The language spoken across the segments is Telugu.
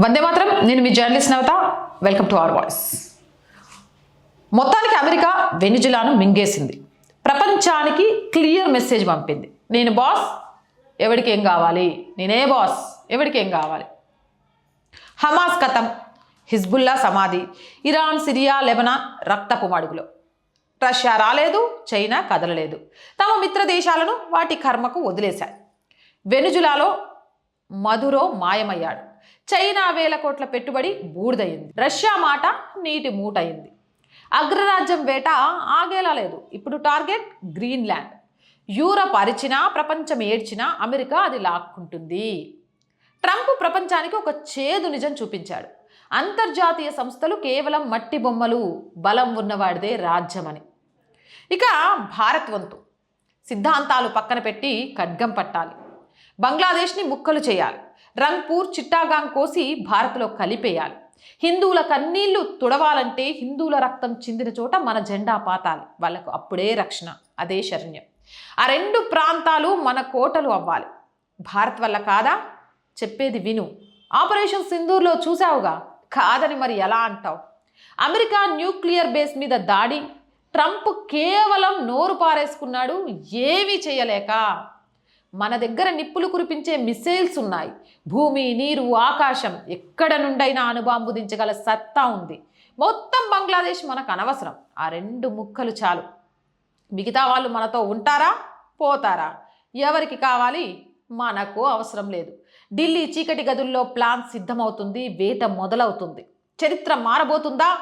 వందే మాత్రం. నేను మీ journalist Navata. Welcome to our voice. మొత్తానికి అమెరికా వెనిజులాను మింగేసింది. ప్రపంచానికి క్లియర్ మెసేజ్ పంపింది. నేను బాస్ ఎవరికి ఏం కావాలి? నేనే బాస్ ఎవరికి ఏం కావాలి? హమాస్ కథం హిజ్బుల్లా సమాధి ఇరాన్ సిరియా లెబనాన్ రక్తపు మడుగులో రష్యా రాలేదు చైనా కదలలేదు. తమ మిత్ర దేశాలను వాటి కర్మకు వదిలేశాయి. వెనుజులాలో మధురో మాయమయ్యాడు. చైనా వేల కోట్ల పెట్టుబడి బూడిదయింది రష్యా మాట నీటి మూటయింది అగ్రరాజ్యం వేట ఆగేలా లేదు. ఇప్పుడు టార్గెట్ గ్రీన్లాండ్. యూరప్ అరిచినా ప్రపంచం ఏడ్చినా అమెరికా అది లాక్కుంటుంది. ట్రంప్ ప్రపంచానికి ఒక చేదు నిజం చూపించాడు. అంతర్జాతీయ సంస్థలు కేవలం మట్టి బొమ్మలు బలం ఉన్నవాడిదే రాజ్యమని. ఇక భారత్ వంతు. సిద్ధాంతాలు పక్కన పెట్టి ఖడ్గం పట్టాలి. బంగ్లాదేశ్ని ముక్కలు చేయాలి. రంగ్పూర్ చిట్టాగాంగ్ కోసి భారత్లో కలిపేయాలి. హిందువుల కన్నీళ్ళు తుడవాలంటే హిందువుల రక్తం చిందిన చోట మన జెండా పాతాలి. వాళ్ళకు అప్పుడే రక్షణ అదే శరణ్యం. ఆ రెండు ప్రాంతాలు మన కోటలు అవ్వాలి. భారత్ వల్ల కాదా? చెప్పేది విను. ఆపరేషన్ సింధూర్లో చూసావుగా కాదని మరి ఎలా అంటావు? అమెరికా న్యూక్లియర్ బేస్ మీద దాడి. ట్రంప్ కేవలం నోరు పారేసుకున్నాడు ఏమీ చేయలేక. మన దగ్గర నిప్పులు కురిపించే మిసైల్స్ ఉన్నాయి. భూమి నీరు ఆకాశం ఎక్కడ నుండైనా అణుబాంబు దించగల సత్తా ఉంది. మొత్తం బంగ్లాదేశ్ మనకు అనవసరం. ఆ రెండు ముక్కలు చాలు. మిగతా వాళ్ళు మనతో ఉంటారా? పోతారా? ఎవరికి కావాలి? మనకు అవసరం లేదు. ఢిల్లీ చీకటి గదుల్లో ప్లాన్ సిద్ధమవుతుంది. వేట మొదలవుతుంది. చరిత్ర మారబోతుందా?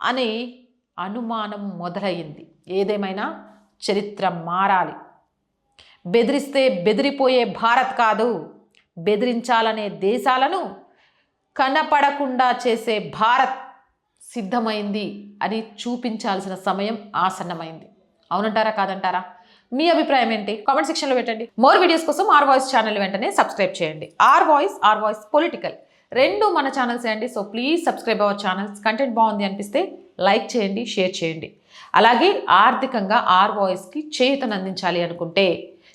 అని అనుమానం మొదలయ్యింది. ఏదేమైనా చరిత్ర మారాలి. బెదిరిస్తే బెదిరిపోయే భారత్ కాదు. బెదిరించాలనే దేశాలను కనపడకుండా చేసే భారత్ సిద్ధమైంది అని చూపించాల్సిన సమయం ఆసన్నమైంది. అవునంటారా కాదంటారా? మీ అభిప్రాయం ఏంటి? కామెంట్ సెక్షన్లో పెట్టండి. మోర్ వీడియోస్ కోసం ఆర్ వాయిస్ ఛానల్ వెంటనే సబ్స్క్రైబ్ చేయండి. Our voice our voice political రెండు మన ఛానల్స్ అండి. So please subscribe our channels. Content బాగుంది అనిపిస్తే లైక్ చేయండి షేర్ చేయండి. అలాగే ఆర్థికంగా ఆర్ వాయిస్కి చేతనందించాలి అనుకుంటే